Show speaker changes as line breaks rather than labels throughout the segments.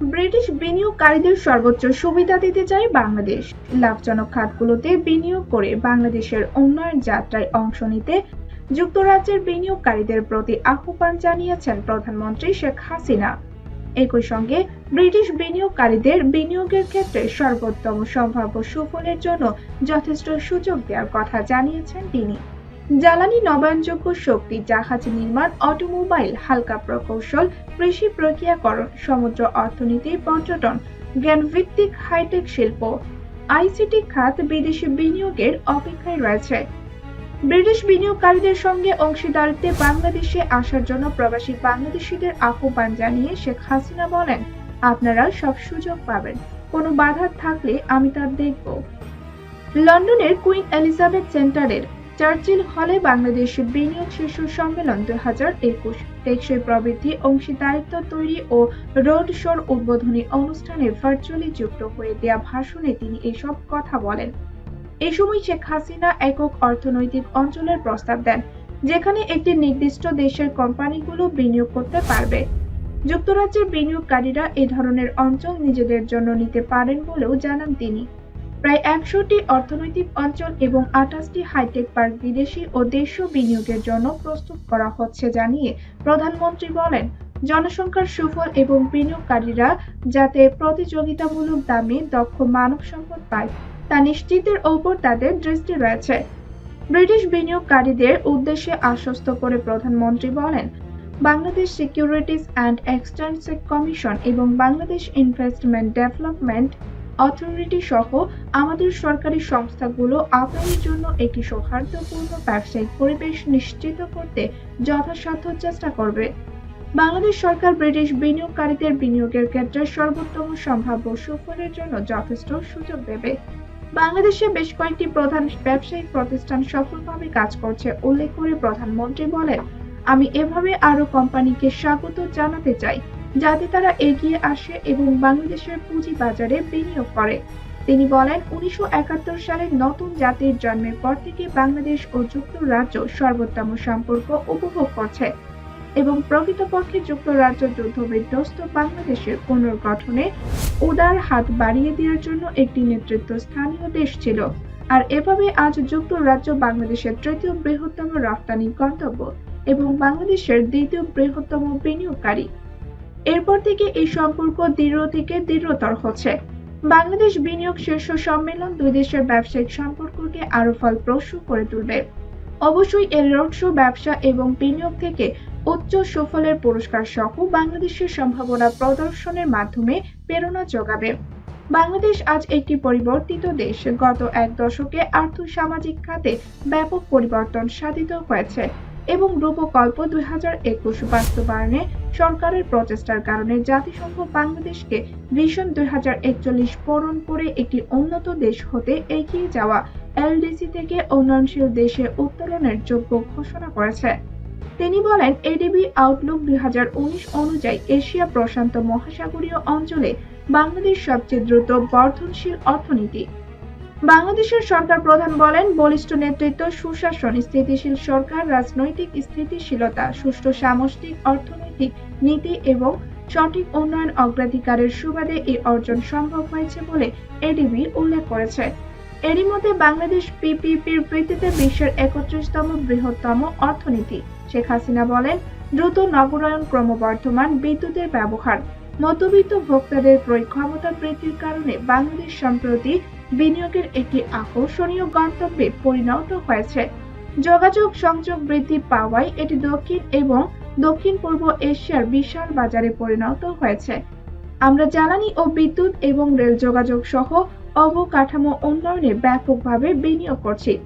British বিনিয়োগকারীদের সর্বোচ্চ সুবিধা দিতে চায় বাংলাদেশ। লাভজনক খাতগুলোতে বিনিয়োগ করে বাংলাদেশের উন্নয়ন যাত্রায় অংশ নিতে যুক্তরাজ্যের বিনিয়োগকারীদের প্রতি আহ্বান জানিয়েছেন প্রধানমন্ত্রী শেখ হাসিনা। একই সঙ্গে ব্রিটিশ বিনিয়োগকারীদের বিনিয়োগের ক্ষেত্রে সর্বোত্তম সম্ভাব্য সুফলের জন্য যথেষ্ট সুযোগ দেওয়ার কথা জানিয়েছেন তিনি। জ্বালানি নবায়নযোগ্য শক্তি, জাহাজ নির্মাণ, অটোমোবাইল, হালকা প্রকৌশল, কৃষি প্রক্রিয়াকরণ, সমুদ্র অর্থনীতি, পর্যটন, জ্ঞানভিত্তিক হাইটেক শিল্প আইসিটি খাত বিদেশি বিনিয়োগের অপেক্ষায় রয়েছে। ব্রিটিশ বিনিয়োগকারীদের সঙ্গে অংশীদারিত্বে বাংলাদেশে আসার জন্য প্রবাসী বাংলাদেশিদের আহ্বান জানিয়ে শেখ হাসিনা বলেন, আপনারা সব সুযোগ পাবেন। কোনো বাধা থাকলে আমি তা দেখব। লন্ডনের কুইন এলিজাবেথ সেন্টারের চার্চিল হলে বাংলাদেশ বিনিয়োগ শীর্ষ সম্মেলন দুই হাজার একুশ। টেকসই প্রবৃদ্ধি, অংশীদারিত্ব তৈরি ও রোড শোর উদ্বোধনী অনুষ্ঠানে ভার্চুয়ালি যুক্ত হয়ে দেয়া ভাষণে তিনি এসব কথা বলেন। এ সময় শেখ হাসিনা একক অর্থনৈতিক অঞ্চলের প্রস্তাব দেন, যেখানে একটি নির্দিষ্ট দেশের কোম্পানিগুলো বিনিয়োগ করতে পারবে। যুক্তরাজ্যের বিনিয়োগকারীরা এ ধরনের অঞ্চল নিজেদের জন্য নিতে পারেন বলেও জানান তিনি। প্রায় একশোটি অর্থনৈতিক অঞ্চল এবং আঠাশটি হাইটেক পার্ক বিদেশি ও দেশীয় বিনিয়োগের জন্য প্রস্তুত করা হচ্ছে জানিয়ে প্রধানমন্ত্রী বলেন, জনসংখ্যার সুফল এবং বিনিয়োগকারীরা যাতে প্রতিযোগিতামূলক দামে দক্ষ মানব সম্পদ পায়, তা নিশ্চিতের ওপর তাদের দৃষ্টি রয়েছে। ব্রিটিশ বিনিয়োগকারীদের উদ্দেশ্যে আশ্বস্ত করে প্রধানমন্ত্রী বলেন, Bangladesh securities and exchange commission এবং বাংলাদেশ ইনভেস্টমেন্ট ডেভেলপমেন্ট অথরিটি সহ আমাদের সরকারি সংস্থাগুলো আপনাদের জন্য একটি সৌহার্দ্যপূর্ণ ব্যবসায়িক পরিবেশ নিশ্চিত করতে যথাসাধ্য চেষ্টা করবে। বাংলাদেশ সরকার ব্রিটিশ বিনিয়োগকারীদের বিনিয়োগের ক্ষেত্রে সর্বোত্তম সম্ভাব্য সুফলের জন্য যথেষ্ট সুযোগ দেবে। বাংলাদেশে বেশ কয়েকটি প্রধান ব্যবসায়িক প্রতিষ্ঠান সফলভাবে কাজ করছে উল্লেখ করে প্রধানমন্ত্রী বলেন, আমি এভাবে আরও কোম্পানিকে স্বাগত জানাতে চাই। যাতে তারা এগিয়ে আসে এবং বাংলাদেশের পুঁজি বাজারে বিনিয়োগ করে। তিনি বলেন, উনিশশো একাত্তর সালে নতুন জাতির জন্মের পর থেকে বাংলাদেশ ও যুক্তরাজ্য সর্বোত্তম সম্পর্ক উপভোগ করছে এবং প্রকৃতপক্ষে যুক্তরাজ্য যুদ্ধ বিধ্বস্ত বাংলাদেশের পুনর্গঠনে উদার হাত বাড়িয়ে দেওয়ার জন্য একটি নেতৃত্ব স্থানীয় দেশ ছিল। আর এভাবে আজ যুক্তরাজ্য বাংলাদেশের তৃতীয় বৃহত্তম রপ্তানি গন্তব্য এবং বাংলাদেশের দ্বিতীয় বৃহত্তম বিনিয়োগকারী। এরপর থেকে এই সম্পর্ক দৃঢ় থেকে দৃঢ়তর হচ্ছে। বাংলাদেশ বিনিয়োগ শীর্ষ সম্মেলন দুই দেশের ব্যবসায়িক সম্পর্ককে আরও ফলপ্রসূ করে তুলবে। অবশ্যই এর রোড শো ব্যবসা এবং বিনিয়োগ থেকে উচ্চ সুফলের পুরস্কার সহ বাংলাদেশের সম্ভাবনা প্রদর্শনের মাধ্যমে প্রেরণা যোগাবে। বাংলাদেশ আজ একটি পরিবর্তিত দেশ। গত এক দশকে আর্থ সামাজিক খাতে ব্যাপক পরিবর্তন সাধিত হয়েছে। এবং রূপকল্প দুই হাজার একুশ বাস্তবায়নে সরকারের প্রচেষ্টার কারণে জাতিসংঘ বাংলাদেশকে ভিশন দুই হাজার একচল্লিশ পূরণ করে একটি উন্নত দেশ হতে এগিয়ে যাওয়া এলডিসি থেকে উন্নয়নশীল দেশে উত্তোলনের যোগ্য ঘোষণা করেছে। তিনি বলেন, এডিবি আউটলুক দুই হাজার উনিশ অনুযায়ী এশিয়া প্রশান্ত মহাসাগরীয় অঞ্চলে বাংলাদেশ সবচেয়ে দ্রুত বর্ধনশীল অর্থনীতি। বাংলাদেশের সরকার প্রধান বলেন, বলিষ্ঠ নেতৃত্ব, সুশাসন, স্থিতিশীল সরকার, রাজনৈতিক স্থিতিশীলতা, সুষ্ঠু সামষ্টিক অর্থনৈতিক নীতি এবং সঠিক উন্নয়ন অগ্রাধিকারের সুবাদে এই অর্জন সম্ভব হয়েছে বলে এডিবি উল্লেখ করেছে। এরই মধ্যে বাংলাদেশ পিপিপির ভিত্তিতে বিশ্বের একত্রিশতম বৃহত্তম অর্থনীতি। শেখ হাসিনা বলেন, দ্রুত নগরায়ন ক্রমবর্ধমান বিদ্যুতের ব্যবহার, মধ্যবিত্ত ভোক্তাদের ক্রয় ক্ষমতা বৃদ্ধির কারণে বাংলাদেশ সম্প্রতি বিনিয়োগের একটি আকর্ষণীয় গন্তব্যে পরিণত হয়েছে। যোগাযোগ সংযোগ বৃদ্ধি পাওয়ায় এটি দক্ষিণ এবং দক্ষিণ পূর্ব এশিয়ার বিশাল বাজারে পরিণত হয়েছে। আমরা জ্বালানি ও বিদ্যুৎ এবং রেল যোগাযোগ সহ অবকাঠামো উন্নয়নে ব্যাপকভাবে বিনিয়োগ করছি।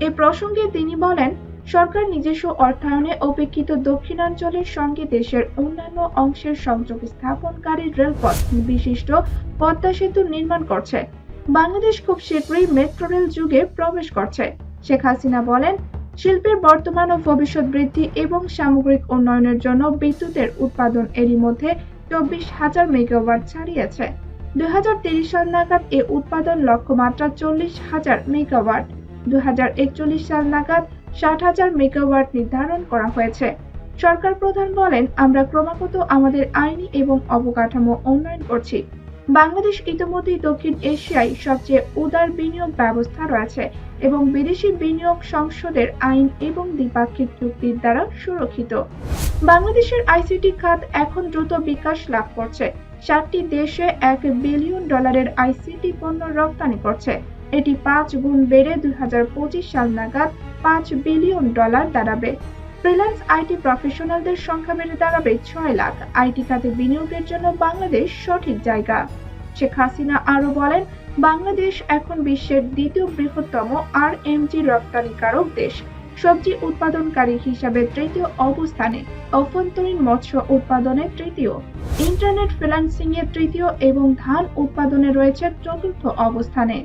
এ প্রসঙ্গে তিনি বলেন, সরকার নিজস্ব অর্থায়নে অপেক্ষিত দক্ষিণাঞ্চলের সঙ্গে দেশের অন্যান্য অংশের সংযোগ স্থাপনকারী রেলপথ বিশিষ্ট পদ্মা সেতু নির্মাণ করছে। বাংলাদেশ খুব শীঘ্রই মেট্রো রেল যুগে প্রবেশ করছে। শেখ হাসিনা বলেন, শিল্পের বর্তমান ও ভবিষ্যৎ বৃদ্ধি এবং সামগ্রিক উন্নয়নের জন্য বিদ্যুতের উৎপাদন এরই মধ্যে চব্বিশ হাজার মেগাওয়াট ছাড়িয়েছে। দুই সাল নাগাদ এ উৎপাদন লক্ষ্যমাত্রা চল্লিশ হাজার মেগাওয়াট দুই হাজার একচল্লিশ সাল নাগাদ ষাট হাজার মেগাওয়াট নির্ধারণ করা হয়েছে। সরকার প্রধান বলেন, আমরা ক্রমাগত আমাদের আইনি এবং অবকাঠামো উন্নয়ন করছি। বাংলাদেশ ইতিমধ্যেই দক্ষিণ এশিয়ায় সবচেয়ে উদার বিনিয়োগ ব্যবস্থা রয়েছে এবং বিদেশি বিনিয়োগ সংসদের আইন এবং দ্বিপাক্ষিক চুক্তির দ্বারা সুরক্ষিত। বাংলাদেশের আইসিটি খাত এখন দ্রুত বিকাশ লাভ করছে। সাতটি দেশে এক বিলিয়ন ডলারের আইসিটি পণ্য রপ্তানি করছে। এটি পাঁচ গুণ বেড়ে দুই হাজার পঁচিশ সাল নাগাদ পাঁচ বিলিয়ন ডলার দাঁড়াবে। ফ্রিল্যান্স আইটি প্রফেশনালদের সংখ্যা বেড়ে দাঁড়াবে ছয় লাখ। আইটি খাতে বিনিয়োগের জন্য বাংলাদেশ সঠিক জায়গা। শেখ হাসিনা আরও বলেন, বাংলাদেশ এখন বিশ্বের দ্বিতীয় বৃহত্তম আর এমজি রপ্তানিকারক দেশ। সবজি উৎপাদনকারী হিসাবে তৃতীয় অবস্থানে, অভ্যন্তরীণ মৎস্য উৎপাদনে তৃতীয়। ইন্টারনেট ফ্রিল্যান্সিং তৃতীয় এবং ধান উৎপাদনে রয়েছে চতুর্থ অবস্থানে।